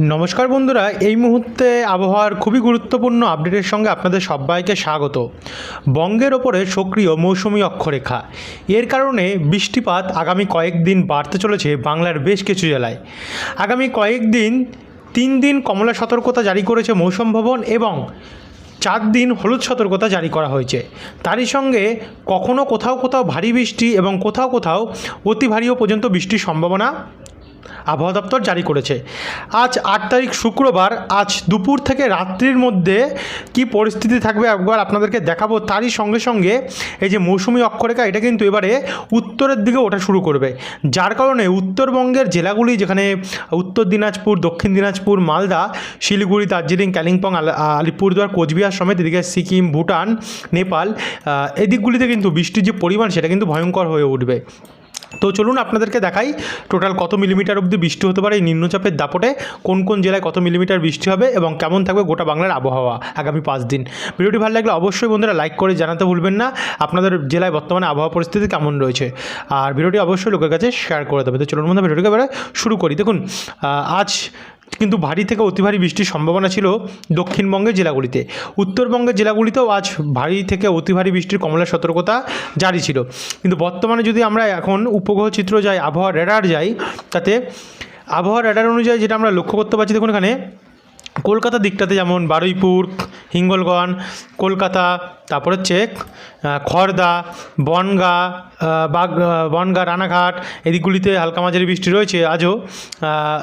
নমস্কার বন্ধুরা, এই মুহূর্তে আবহাওয়ার খুবই গুরুত্বপূর্ণ আপডেটের সঙ্গে আপনাদের সবাইকে স্বাগত। বঙ্গের ওপরে সক্রিয় মৌসুমি অক্ষরেখা। এর কারণে বৃষ্টিপাত আগামী কয়েকদিন বাড়তে চলেছে বাংলার বেশ কিছু জেলায়। আগামী কয়েকদিন তিন দিন কমলা সতর্কতা জারি করেছে মৌসুম ভবন এবং চার দিন হলুদ সতর্কতা জারি করা হয়েছে। তারই সঙ্গে কখনো কোথাও কোথাও ভারী বৃষ্টি এবং কোথাও কোথাও অতি ভারীও পর্যন্ত বৃষ্টির সম্ভাবনা আবহাওয়া দপ্তর জারি করেছে। আজ আট তারিখ শুক্রবার, আজ দুপুর থেকে রাত্রির মধ্যে কি পরিস্থিতি থাকবে একবার আপনাদেরকে দেখাবো। তারই সঙ্গে সঙ্গে এই যে মৌসুমি অক্ষরেখা, এটা কিন্তু এবারে উত্তরের দিকে ওঠা শুরু করবে। যার কারণে উত্তরবঙ্গের জেলাগুলি যেখানে উত্তর দিনাজপুর, দক্ষিণ দিনাজপুর, মালদা, শিলিগুড়ি, দার্জিলিং, কালিম্পং আলিপুরদুয়ার, কোচবিহার সমেত এদিকে সিকিম, ভুটান, নেপাল এদিকগুলিতে কিন্তু বৃষ্টির যে পরিমাণ, সেটা কিন্তু ভয়ঙ্কর হয়ে উঠবে। তো চলুন আপনাদেরকে দেখাই টোটাল কত মিলিমিটার অবধি বৃষ্টি হতে পারে এই নিম্নচাপের দাপটে, কোন কোন জেলায় কত মিলিমিটার বৃষ্টি হবে এবং কেমন থাকবে গোটা বাংলার আবহাওয়া আগামী পাঁচ দিন। ভিডিওটি ভালো লাগলে অবশ্যই বন্ধুরা লাইক করে জানাতে ভুলবেন না। আপনাদের জেলায় বর্তমানে আবহাওয়া পরিস্থিতি কেমন রয়েছে? আর ভিডিওটি অবশ্যই লোকের কাছে শেয়ার করে দেবে। তো চলুন বন্ধু ভিডিওটিকে এবারে শুরু করি। দেখুন আজ কিন্তু ভারী থেকে অতি ভারী বৃষ্টির সম্ভাবনা ছিল দক্ষিণবঙ্গের জেলাগুলিতে। উত্তরবঙ্গের জেলাগুলিতেও আজ ভারী থেকে অতি ভারী বৃষ্টির কমলা সতর্কতা জারি ছিল। কিন্তু বর্তমানে যদি আমরা এখন উপগ্রহ চিত্র যাই, আবহাওয়া রেডার যাই, তাতে আবহাওয়া রেডার অনুযায়ী যেটা আমরা লক্ষ্য করতে পারছি, দেখুন এখানে কলকাতার দিকটাতে যেমন বারুইপুর হিঙ্গলগঞ্জ কলকাতা, তারপর হচ্ছে খড়দা বনগা বাগ বনগা, রানাঘাট, এদিকগুলিতে হালকা মাঝারি বৃষ্টি রয়েছে আজও।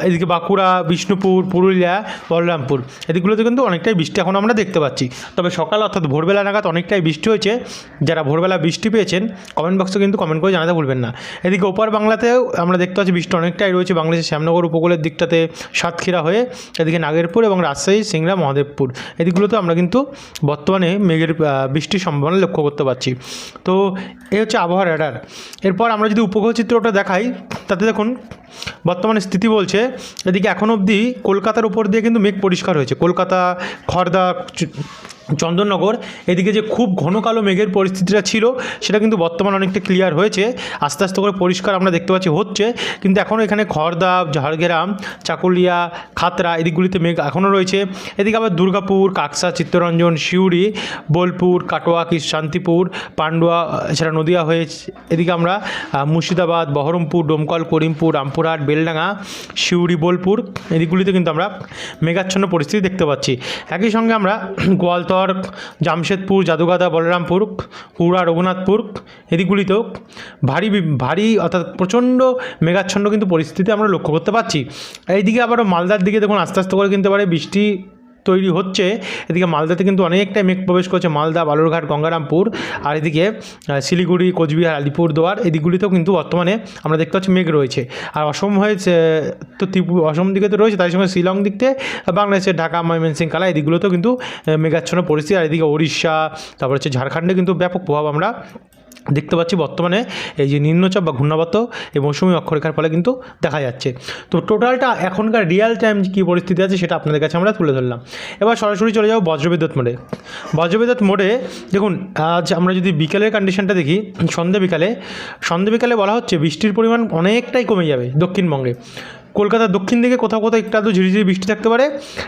এদিকে বাঁকুড়া, বিষ্ণুপুর, পুরুলিয়া, বলরামপুর, এদিকগুলোতে কিন্তু অনেকটাই বৃষ্টি এখন আমরা দেখতে পাচ্ছি। তবে সকাল অর্থাৎ ভোরবেলা নাগাদ অনেকটাই বৃষ্টি হয়েছে। যারা ভোরবেলা বৃষ্টি পেয়েছেন কমেন্ট বক্সে কিন্তু কমেন্ট করে জানাতে ভুলবেন না। এদিকে ওপার বাংলাতেও আমরা দেখতে পাচ্ছি বৃষ্টি অনেকটাই রয়েছে। বাংলাদেশের শ্যামনগর উপকূলের দিকটাতে সাতক্ষীরা হয়ে, এদিকে নাগেরপুর এবং রাজশাহী, সিংড়া, মহাদেবপুর। এদিকগুলোতে আমরা কিন্তু বর্তমানে মেঘের বৃষ্টির সম্ভাবনা লক্ষ্য করতে পারছি। তো এ হচ্ছে আবহাওয়ার রেডার এরপর আমরা যদি উপগ্রহ চিত্রটা দেখাই, তাতে দেখুন, বর্তমানে স্থিতি বলছে, এদিকে এখন অবধি কলকাতার উপর দিয়ে কিন্তু মেঘ পরিষ্কার হয়েছে। কলকাতা খড়দা চন্দননগর, এদিকে যে খুব ঘন কালো মেঘের পরিস্থিতিটা ছিল, সেটা কিন্তু বর্তমানে অনেকটা ক্লিয়ার হয়েছে। আস্তে আস্তে করে পরিষ্কার আমরা দেখতে পাচ্ছি হচ্ছে, কিন্তু এখনও এখানে খড়দা ঝাড়গ্রাম, চাকুলিয়া খাতরা এদিকগুলিতে মেঘ এখনও রয়েছে। এদিকে আবার দুর্গাপুর, কাকসা, চিত্তরঞ্জন, সিউড়ি, বোলপুর, কাটোয়া, কি শান্তিপুর, পান্ডুয়া, এছাড়া নদিয়া হয়ে এদিকে আমরা মুর্শিদাবাদ, বহরমপুর, ডোমকল, করিমপুর, রামপুরহাট, বেলডাঙ্গা, সিউড়ি, বোলপুর, এদিকগুলিতে কিন্তু আমরা মেঘাচ্ছন্ন পরিস্থিতি দেখতে পাচ্ছি। একই সঙ্গে আমরা গোয়ালতর জামশেদপুর জাদুগাদা বলরামপুর কুড়া রঘুনাথপুর, এদিকগুলিতেও ভারী ভারী অর্থাৎ প্রচণ্ড মেঘাচ্ছন্ন কিন্তু পরিস্থিতি আমরা লক্ষ্য করতে পারছি। এইদিকে আবারও মালদার দিকে দেখুন, আস্তে আস্তে করে কিন্তু এবারে বৃষ্টি তৈরি হচ্ছে। এদিকে মালদাতে কিন্তু অনেকটাই মেঘ প্রবেশ করছে। মালদা, বালুরঘাট, গঙ্গারামপুর আর এদিকে শিলিগুড়ি, কোচবিহার, আলিপুরদুয়ার এদিকগুলিতেও কিন্তু বর্তমানে আমরা দেখতে পাচ্ছি মেঘ রয়েছে। আর অসম হয়েছে, তো ত্রিপুর অসম দিকে তো রয়েছে তাই সঙ্গে শিলং দিক থেকে বাংলাদেশের ঢাকা ময়মনসিং কালা এদিকগুলোতেও কিন্তু মেঘাচ্ছন্ন পরিস্থিতি। আর এদিকে উড়িষ্যা তারপর হচ্ছে ঝাড়খণ্ডে কিন্তু ব্যাপক প্রভাব আমরা দেখতে পাচ্ছি বর্তমানে এই যে নিম্নচাপ বা ঘূর্ণাবর্ত এই মৌসুমি অক্ষরেখার ফলে কিন্তু দেখা যাচ্ছে। তো টোটালটা এখনকার রিয়েল টাইম কী পরিস্থিতি আছে সেটা আপনাদের কাছে আমরা তুলে ধরলাম। এবার সরাসরি চলে যাব বজ্রবিদ্যুৎ মোড়ে। বজ্রবিদ্যুৎ মোড়ে দেখুন, আজ আমরা যদি বিকেলের কন্ডিশনটা দেখি, সন্ধে বিকালে সন্ধে বিকালে বলা হচ্ছে বৃষ্টির পরিমাণ অনেকটাই কমে যাবে দক্ষিণবঙ্গে। কলকাতার দক্ষিণ দিকে কোথাও কোথাও একটু আধটু ঝিরিঝিরি বৃষ্টি থাকতে পারে।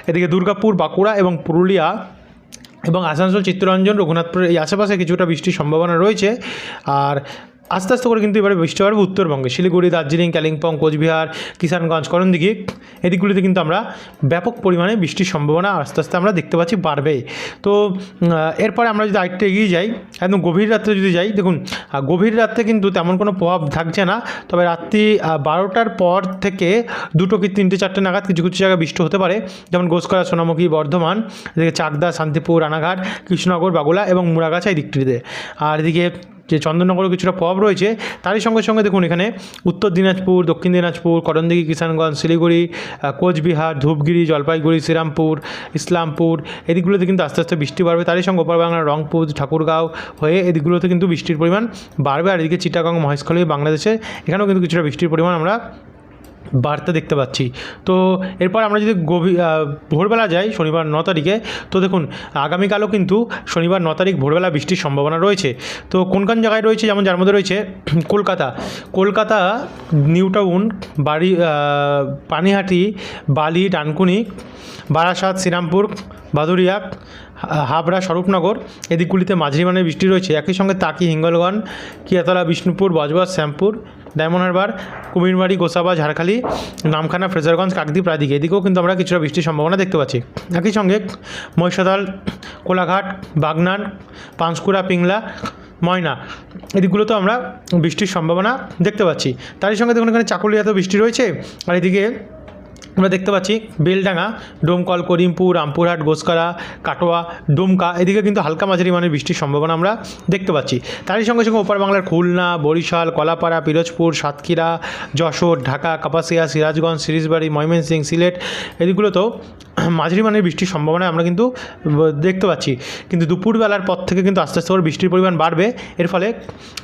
এদিকে দুর্গাপুর, বাঁকুড়া এবং পুরুলিয়া এবং আসানসোল চিত্তরঞ্জন রঘুনাথপুরের এই আশেপাশে কিছুটা বৃষ্টির সম্ভাবনা রয়েছে। আর আস্তে আস্তে করে কিন্তু এবারে বৃষ্টি বাড়বে উত্তরবঙ্গে। শিলিগুড়ি, দার্জিলিং, কালিম্পং, কোচবিহার, কিষানগঞ্জ, করণদিঘি এদিকগুলিতে কিন্তু আমরা ব্যাপক পরিমাণে বৃষ্টির সম্ভাবনা আস্তে আস্তে আমরা দেখতে পাচ্ছি বাড়বে। তো এরপরে আমরা যদি আরেকটু এগিয়ে যাই, একদম গভীর রাত্রে যদি যাই, দেখুন গভীর রাত্রে কিন্তু তেমন কোনো প্রভাব থাকছে না, তবে রাত্রি বারোটার পর থেকে দুটো কি তিনটে, চারটে নাগাদ কিছু কিছু জায়গায় বৃষ্টি হতে পারে। যেমন গোসকরা সোনামুখী, বর্ধমান, এদিকে চাকদা, শান্তিপুর, রানাঘাট, কৃষ্ণনগর, বাগুলা এবং মুড়াগাছা এই দিকটিতে। আর এদিকে যে চন্দননগরও কিছুটা প্রভাব রয়েছে, তারই সঙ্গে সঙ্গে দেখুন এখানে উত্তর দিনাজপুর, দক্ষিণ দিনাজপুর, করণদিঘি, কিষানগঞ্জ, শিলিগুড়ি কোচবিহার, ধূপগিরি, জলপাইগুড়ি, শ্রীরামপুর, ইসলামপুর, এদিকগুলোতে কিন্তু আস্তে আস্তে বৃষ্টি বাড়বে। তারই সঙ্গে ওপার বাংলার রংপুর, ঠাকুরগাঁও হয়ে এদিকগুলোতে কিন্তু বৃষ্টির পরিমাণ বাড়বে। আর এদিকে চিটাগং, মহেশখালী, বাংলাদেশে এখানেও কিন্তু কিছুটা বৃষ্টির পরিমাণ আমরা বার্তা দেখতে পাচ্ছি। তো এরপর আমরা যদি গভীর ভোরবেলা যাই, শনিবার ন তারিখে, তো দেখুন, আগামীকালও কিন্তু শনিবার ন তারিখ ভোরবেলা বৃষ্টির সম্ভাবনা রয়েছে। তো কোন কোন জায়গায় রয়েছে? যেমন যার মধ্যে রয়েছে কলকাতা। কলকাতা, নিউ টাউন, বাড়ি পানিহাটি, বালি, ডানকুনি, বারাসাত, শ্রীরামপুর বাদুরিয়া হাবড়া স্বরূপনগর, এদিকগুলিতে মাঝারি মানের বৃষ্টি রয়েছে। একই সঙ্গে তাকি, হিঙ্গলগঞ্জ, কিয়াতলা, বিষ্ণুপুর বজবজ শ্যামপুর, ডায়মন্ড হারবার কুমিরবাড়ি গোসাবা, ঝাড়খালি, নামখানা, ফ্রেজারগঞ্জ, কাকদ্বীপ রাদিকে এদিকেও কিন্তু আমরা কিছুটা বৃষ্টির সম্ভাবনা দেখতে পাচ্ছি। একই সঙ্গে মহিষাদল, কোলাঘাট, বাগনান, পাঁশকুড়া, পিংলা, ময়না, এদিকগুলোতেও আমরা বৃষ্টির সম্ভাবনা দেখতে পাচ্ছি। তারই সঙ্গে দেখুন এখানে চাকুলিয়াতেও বৃষ্টি রয়েছে। আর এদিকে আমরা দেখতে পাচ্ছি বেলডাঙ্গা, ডোমকল, করিমপুর, রামপুরহাট গোসকারা কাটোয়া, ডোমকা, এদিকে কিন্তু হালকা মাঝারি মানের বৃষ্টির সম্ভাবনা আমরা দেখতে পাচ্ছি। তারই সঙ্গে সঙ্গে ওপার বাংলার খুলনা, বরিশাল, কলাপাড়া, পিরোজপুর, সাতক্ষীরা, যশোর, ঢাকা, কাপাসিয়া, সিরাজগঞ্জ, সিরিজবাড়ি, ময়মনসিংহ, সিলেট, এদিকগুলোতেও মাঝারি মানের বৃষ্টির সম্ভাবনা আমরা কিন্তু দেখতে পাচ্ছি। কিন্তু দুপুরবেলার পর থেকে কিন্তু আস্তে আস্তে বৃষ্টির পরিমাণ বাড়বে। এর ফলে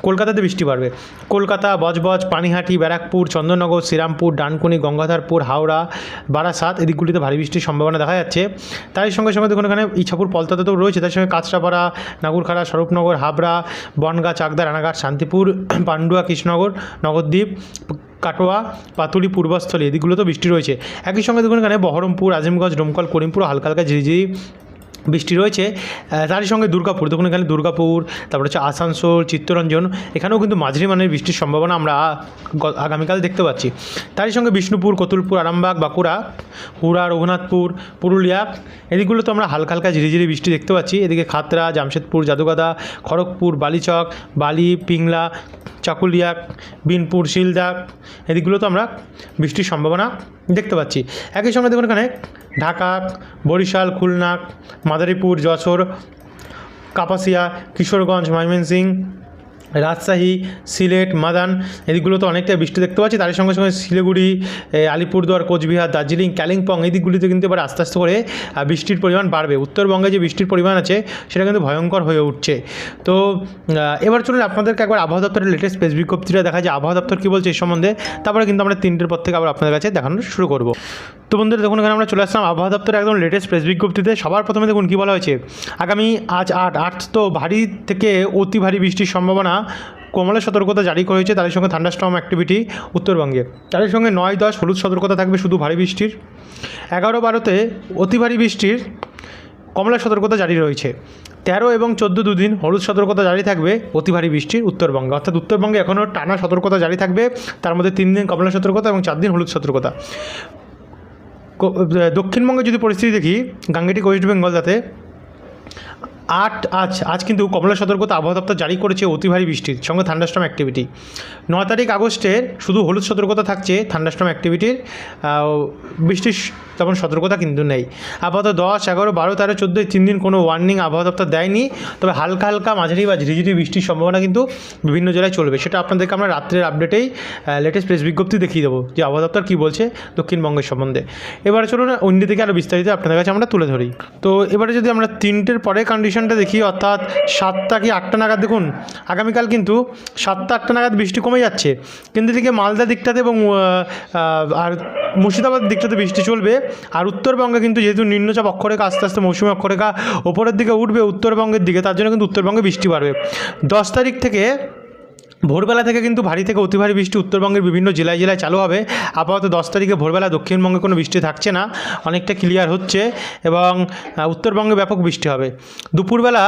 কলকাতাতে বৃষ্টি বাড়বে। কলকাতা, বজবজ, পানিহাটি, ব্যারাকপুর, চন্দননগর, শ্রীরামপুর, ডানকুনি, গঙ্গাধরপুর, হাওড়া বারাসাত এদিকগুলিতে ভারী বৃষ্টির সম্ভাবনা দেখা যাচ্ছে। তাই সঙ্গে সঙ্গে দেখুন এখানে ইছাপুর পলতাতেও রয়েছে, তার সঙ্গে কাঁচরাপাড়া, নাগুরখাড়া, স্বরূপনগর, হাবড়া, বনগা, চাকদা, রানাঘাট, শান্তিপুর, পান্ডুয়া, কৃষ্ণনগর নগরদ্বীপ কাটোয়া, পাতুলি, পূর্বস্থলী, এদিকগুলোতেও বৃষ্টি রয়েছে। একই সঙ্গে দেখুন এখানে বহরমপুর, আজিমগঞ্জ, ডোমকল, করিমপুর, হালকা হালকা ঝিরিঝিরি বৃষ্টি রয়েছে তারই সঙ্গে দুর্গাপুর। দেখুন এখানে দুর্গাপুর, তারপর হচ্ছে আসানসোল, চিত্তরঞ্জন, এখানেও কিন্তু মাঝারি মানের বৃষ্টির সম্ভাবনা আমরা আগামীকাল দেখতে পাচ্ছি। তারই সঙ্গে বিষ্ণুপুর, কতুলপুর, আরামবাগ, বাঁকুড়া, হুড়া, রঘুনাথপুর, পুরুলিয়া এদিকগুলো তো আমরা হালকা হালকা ঝিরিঝিরি বৃষ্টি দেখতে পাচ্ছি। এদিকে খাতরা জামশেদপুর, জাদুগাদা, খড়গপুর, বালিচক, বালি, পিংলা, চাকুলিয়া, বিনপুর, শিলদা, এদিকগুলোতে আমরা বৃষ্টির সম্ভাবনা দেখতে পাচ্ছি। একই সঙ্গে দেখুন এখানে ঢাকা বরিশাল খুলনা মাদারীপুর যশোর কাপাসিয়া কিশোরগঞ্জ ময়মনসিংহ রাজশাহী, সিলেট, মাদান, এদিকগুলোতে অনেকটা বৃষ্টি দেখতে পাচ্ছি। তার সঙ্গে সঙ্গে শিলিগুড়ি আলিপুরদুয়ার, কোচবিহার, দার্জিলিং, কালিম্পং এই দিকগুলিতে কিন্তু এবার আস্তে আস্তে করে বৃষ্টির পরিমাণ বাড়বে। উত্তরবঙ্গে যে বৃষ্টির পরিমাণ আছে, সেটা কিন্তু ভয়ঙ্কর হয়ে উঠছে। তো এবার চলুন আপনাদেরকে একবার আবহাওয়া দপ্তরের লেটেস্ট স্পেস বিজ্ঞপ্তিটা দেখা যায় আবহাওয়া দপ্তর কী বলছে এই সম্বন্ধে, তারপরে কিন্তু আমরা তিনটের পর থেকে আবার আপনাদের কাছে দেখানো শুরু করব। তো বন্ধুরা, দেখুন, এখানে আমরা চলে আসলাম আবহাওয়া দপ্তরের একদম লেটেস্ট প্রেস বিজ্ঞপ্তিতে। সবার প্রথমে দেখুন কী বলা হয়েছে। আগামী আজ আট আট তো ভারী থেকে অতি ভারী বৃষ্টির সম্ভাবনা। কমলা সতর্কতা জারি করা হয়েছে তাদের সঙ্গে থান্ডারস্টর্ম অ্যাক্টিভিটি উত্তরবঙ্গে। তাদের সঙ্গে নয় দশ হলুদ সতর্কতা থাকবে শুধু ভারী বৃষ্টির। এগারো বারোতে অতি ভারী বৃষ্টির কমলা সতর্কতা জারি রয়েছে। তেরো এবং চোদ্দ দুদিন হলুদ সতর্কতা জারি থাকবে, অতি ভারী বৃষ্টির উত্তরবঙ্গে। অর্থাৎ উত্তরবঙ্গে এখনও টানা সতর্কতা জারি থাকবে, তার মধ্যে তিন দিন কমলা সতর্কতা এবং চার দিন হলুদ সতর্কতা। দক্ষিণবঙ্গে যদি পরিস্থিতি দেখি গাঙ্গেটিক ওয়েস্ট বেঙ্গল তাতে আট আজ আজ কিন্তু কমলা সতর্কতা আবহাওয়া দপ্তর জারি করেছে অতি ভারী বৃষ্টির সঙ্গে থান্ডাস্টর্ম অ্যাক্টিভিটি ন তারিখ আগস্টের শুধু হলুদ সতর্কতা থাকছে থান্ডাস্টর্ম অ্যাক্টিভিটির বৃষ্টির তেমন সতর্কতা কিন্তু নেই। আপাতত দশ, এগারো, বারো, তেরো চোদ্দোই তিন দিন কোনো ওয়ার্নিং আবহাওয়া দপ্তর দেয়নি। তবে হালকা হালকা মাঝারি বা ঝিরিঝিরি বৃষ্টির সম্ভাবনা কিন্তু বিভিন্ন জেলায় চলবে। সেটা আপনাদেরকে আমরা রাত্রের আপডেটেই লেটেস্ট প্রেস বিজ্ঞপ্তি দেখিয়ে দেবো যে আবহাওয়া দপ্তর কী বলছে দক্ষিণবঙ্গের সম্বন্ধে। এবারে চলুন অন্য দিকে আরও বিস্তারিত আপনাদের কাছে আমরা তুলে ধরি। তো এবারে যদি আমরা তিনটের পরে কন্ডিশনটা দেখি, অর্থাৎ সাতটা কি আটটা নাগাদ দেখুন? আগামীকাল কিন্তু সাতটা আটটা নাগাদ বৃষ্টি কমে যাচ্ছে। কিন্তু এদিকে মালদা দিকটাতে এবং আর মুর্শিদাবাদ দিকটাতে বৃষ্টি চলবে। আর উত্তরবঙ্গে কিন্তু যেহেতু নিম্নচাপ, অক্ষরেখা আস্তে আস্তে মৌসুমী অক্ষরেখা ওপরের দিকে উঠবে উত্তরবঙ্গের দিকে, তার জন্য কিন্তু উত্তরবঙ্গে বৃষ্টি বাড়বে। দশ তারিখ থেকে ভোরবেলা থেকে কিন্তু ভারী থেকে অতি ভারী বৃষ্টি উত্তরবঙ্গের বিভিন্ন জেলায় জেলায় চালু হবে। আপাতত দশ তারিখে ভোরবেলা দক্ষিণবঙ্গে কোনো বৃষ্টি থাকছে না। অনেকটা ক্লিয়ার হচ্ছে এবং উত্তরবঙ্গে ব্যাপক বৃষ্টি হবে। দুপুরবেলা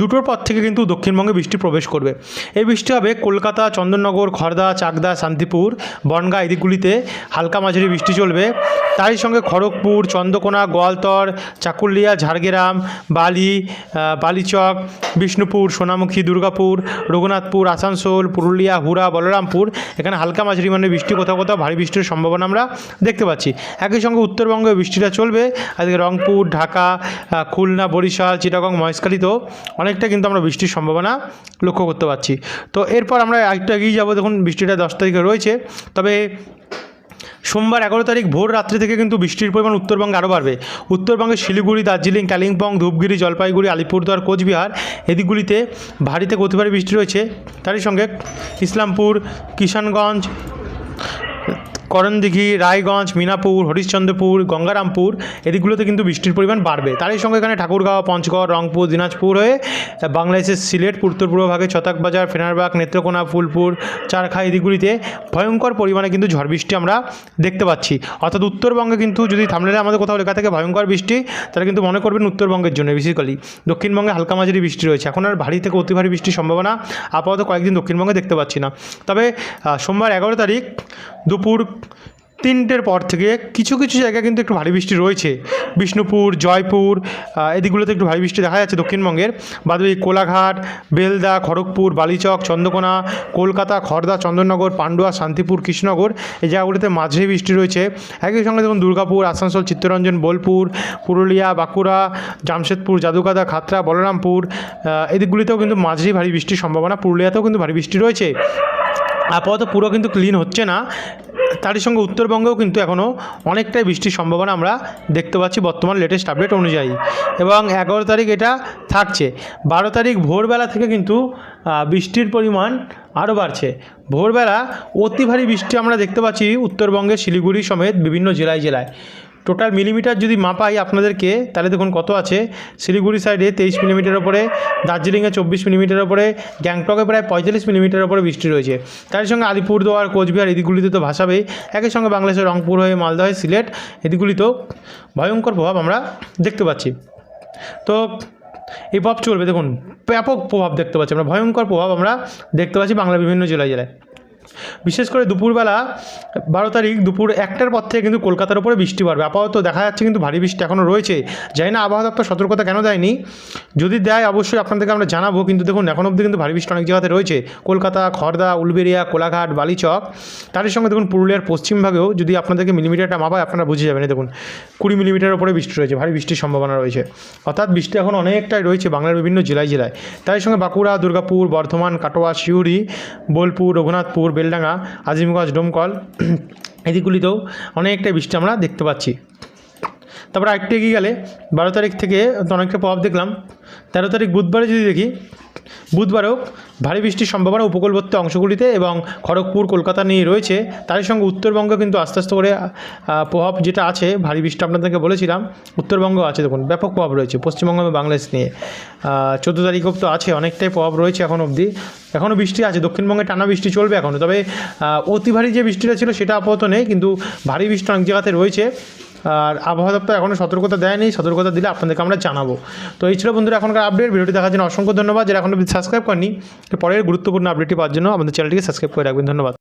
দুটোর পর থেকে কিন্তু দক্ষিণবঙ্গে বৃষ্টি প্রবেশ করবে। এই বৃষ্টি হবে কলকাতা, চন্দননগর খড়দা চাকদা, শান্তিপুর, বনগাঁ এদিকগুলিতে হালকা মাঝারি বৃষ্টি চলবে। তারই সঙ্গে খড়গপুর, চন্দ্রকোনা, গোয়ালতর, চাকুলিয়া, ঝাড়গ্রাম, বালি বালিচক, বিষ্ণুপুর, সোনামুখী, দুর্গাপুর, রঘুনাথপুর, আসানসোল, পুরুলিয়া, হুড়া, বলরামপুর এখানে হালকা মাঝারি মানে বৃষ্টি, কোথাও কোথাও ভারী বৃষ্টির সম্ভাবনা আমরা দেখতে পাচ্ছি। একই সঙ্গে উত্তরবঙ্গে বৃষ্টিটা চলবে। আজকে রংপুর, ঢাকা খুলনা, বরিশাল, চিটাগং, মহেশখালীতেও অনেকটা কিন্তু আমরা বৃষ্টির সম্ভাবনা লক্ষ্য করতে পারছি। তো এরপর আমরা একটু এগিয়ে যাব। দেখুন, বৃষ্টিটা দশ তারিখে রয়েছে। তবে সোমবার এগারো তারিখ ভোর রাত্রি থেকে কিন্তু বৃষ্টির পরিমাণ উত্তরবঙ্গে আরও বাড়বে। উত্তরবঙ্গে শিলিগুড়ি, দার্জিলিং, কালিম্পং, ধূপগিরি, জলপাইগুড়ি, আলিপুরদুয়ার, কোচবিহার এদিকগুলিতে ভারীতে ভারী বৃষ্টি রয়েছে। তারই সঙ্গে ইসলামপুর, কিষানগঞ্জ করণদিঘি, রায়গঞ্জ, মিনাপুর, হরিশ্চন্দ্রপুর, গঙ্গারামপুর এদিকগুলোতে কিন্তু বৃষ্টির পরিমাণ বাড়বে। তারই সঙ্গে এখানে ঠাকুরগাঁও, পঞ্চগড়, রংপুর, দিনাজপুর হয়ে বাংলাদেশের সিলেট, উত্তর পূর্ব ভাগে ছতাকবাজার ফেনারবাগ, নেত্রকোনা, ফুলপুর চারখা এদিকগুলিতে ভয়ঙ্কর পরিমাণে কিন্তু ঝড় বৃষ্টি আমরা দেখতে পাচ্ছি। অর্থাৎ উত্তরবঙ্গে কিন্তু যদি থামলে আমাদের কোথাও লেখা থাকে ভয়ঙ্কর বৃষ্টি, তাহলে কিন্তু মনে করবেন উত্তরবঙ্গের জন্য বেসিক্যালি দক্ষিণবঙ্গে হালকা মাঝারি বৃষ্টি রয়েছে। এখন আর ভারী থেকে অতি ভারী বৃষ্টির সম্ভাবনা আপাতত কয়েকদিন দক্ষিণবঙ্গে দেখতে পাচ্ছি না। তবে সোমবার এগারো তারিখ দুপুর তিনটের পর থেকে কিছু কিছু জায়গায় কিন্তু একটু ভারী বৃষ্টি রয়েছে। বিষ্ণুপুর, জয়পুর এদিকগুলোতে একটু ভারী বৃষ্টি দেখা যাচ্ছে দক্ষিণবঙ্গের। বাদবাকি কোলাঘাট, বেলদা, খড়গপুর, বালিচক, চন্দ্রকোনা, কলকাতা খড়দা চন্দননগর, পান্ডুয়া, শান্তিপুর, কৃষ্ণনগর, এই জায়গাগুলিতে মাঝারি বৃষ্টি রয়েছে। একই সঙ্গে দেখুন দুর্গাপুর, আসানসোল, চিত্তরঞ্জন, বোলপুর, পুরুলিয়া, বাঁকুড়া, জামশেদপুর জাদুকাদা খাতরা, বলরামপুর এদিকগুলিতেও কিন্তু মাঝারি ভারী বৃষ্টির সম্ভাবনা। পুরুলিয়াতেও কিন্তু ভারী বৃষ্টি রয়েছে। আপাতত পুরো কিন্তু ক্লিন হচ্ছে না। তারই সঙ্গে উত্তরবঙ্গেও কিন্তু এখনও অনেকটাই বৃষ্টির সম্ভাবনা আমরা দেখতে পাচ্ছি বর্তমান লেটেস্ট আপডেট অনুযায়ী। এবং এগারো তারিখ এটা থাকছে। বারো তারিখ ভোরবেলা থেকে কিন্তু বৃষ্টির পরিমাণ আরও বাড়ছে। ভোরবেলা অতি ভারী বৃষ্টি আমরা দেখতে পাচ্ছি উত্তরবঙ্গের শিলিগুড়ি সমেত বিভিন্ন জেলায় জেলায়। টোটাল মিলিমিটার যদি মাপাই আপনাদেরকে, তাহলে দেখুন কত আছে। শিলিগুড়ি সাইডে তেইশ মিলিমিটার ওপরে দার্জিলিংয়ে চব্বিশ মিলিমিটার ওপরে, গ্যাংটকে প্রায় পঁয়তাল্লিশ মিলিমিটার ওপরে বৃষ্টি রয়েছে। তার সঙ্গে আলিপুরদুয়ার, কোচবিহার এদিকগুলিতে তো ভাসাবেই একই সঙ্গে বাংলাদেশের রংপুর হয়ে মালদা হয়ে সিলেট এদিকগুলিতেও ভয়ঙ্কর প্রভাব আমরা দেখতে পাচ্ছি। তো এই প্রভাব চলবে, দেখুন, ব্যাপক প্রভাব দেখতে পাচ্ছি আমরা, ভয়ঙ্কর প্রভাব আমরা দেখতে পাচ্ছি বাংলার বিভিন্ন জেলায় জেলায়। বিশেষ করে দুপুরবেলা বারো তারিখ দুপুর একটার পর থেকে কিন্তু কলকাতার উপরে বৃষ্টি বাড়বে আপাতত দেখা যাচ্ছে কিন্তু ভারী বৃষ্টি এখনও রয়েছে। জানি না আবহাওয়া দপ্তর সতর্কতা কেন দেয়নি। যদি দেয় অবশ্যই আপনাদেরকে আমরা জানাব, কিন্তু দেখুন, এখন অবধি কিন্তু ভারী বৃষ্টি অনেক জায়গাতে রয়েছে। কলকাতা খড়দা উলবেরিয়া, কোলাঘাট, বালিচক। তারই সঙ্গে দেখুন, পুরুলিয়ার পশ্চিম ভাগেও যদি আপনাদেরকে মিলিমিটারটা মাপায়, আপনারা বুঝে যাবেন। দেখুন, কুড়ি মিলিমিটার উপরে বৃষ্টি রয়েছে, ভারী বৃষ্টির সম্ভাবনা রয়েছে। অর্থাৎ বৃষ্টি এখন অনেকটাই রয়েছে বাংলার বিভিন্ন জেলায় জেলায়। তারই সঙ্গে বাঁকুড়া, দুর্গাপুর, বর্ধমান, কাটোয়া, শিউড়ি, বোলপুর, রঘুনাথপুর বেলডাঙ্গা আজিমগঞ্জ ডোমকল এদিকগুলিতেও অনেকটা বৃষ্টি আমরা দেখতে পাচ্ছি। তারপর আরেকটু এগিয়ে গেলে বারো তারিখ থেকে অনেকটা প্রভাব দেখলাম। তেরো তারিখ বুধবারে যদি দেখি, বুধবারেও ভারী বৃষ্টির সম্ভাবনা উপকূলবর্তী অংশগুলিতে এবং খড়গপুর, কলকাতা নিয়ে রয়েছে। তারই সঙ্গে উত্তরবঙ্গ কিন্তু আস্তে আস্তে করে প্রভাব যেটা আছে, ভারী বৃষ্টি আপনাদেরকে বলেছিলাম, উত্তরবঙ্গ আছে দেখুন, ব্যাপক প্রভাব রয়েছে, পশ্চিমবঙ্গ এবং বাংলাদেশ নিয়ে। চোদ্দ তারিখ অব্দি তো আছে, অনেকটাই প্রভাব রয়েছে এখন অবধি। এখনও বৃষ্টি আছে, দক্ষিণবঙ্গে টানা বৃষ্টি চলবে এখনও তবে অতি ভারী যে বৃষ্টিটা ছিল সেটা আপাতত নেই, কিন্তু ভারী বৃষ্টি অনেক জায়গাতে রয়েছে। আর আবহাওয়া দপ্তর এখনও সতর্কতা দেয়নি। সতর্কতা দিলে আপনাদেরকে আমরা জানাব। তো এই ছিল বন্ধুরা এখনকার আপডেট ভিডিওটি দেখার জন্য অসংখ্য ধন্যবাদ। যারা এখনও সাবস্ক্রাইব করেনি পরের গুরুত্বপূর্ণ আপডেটটি পাওয়ার জন্য আমাদের চ্যানেলটিকে সাবস্ক্রাইব করে রাখবেন। ধন্যবাদ।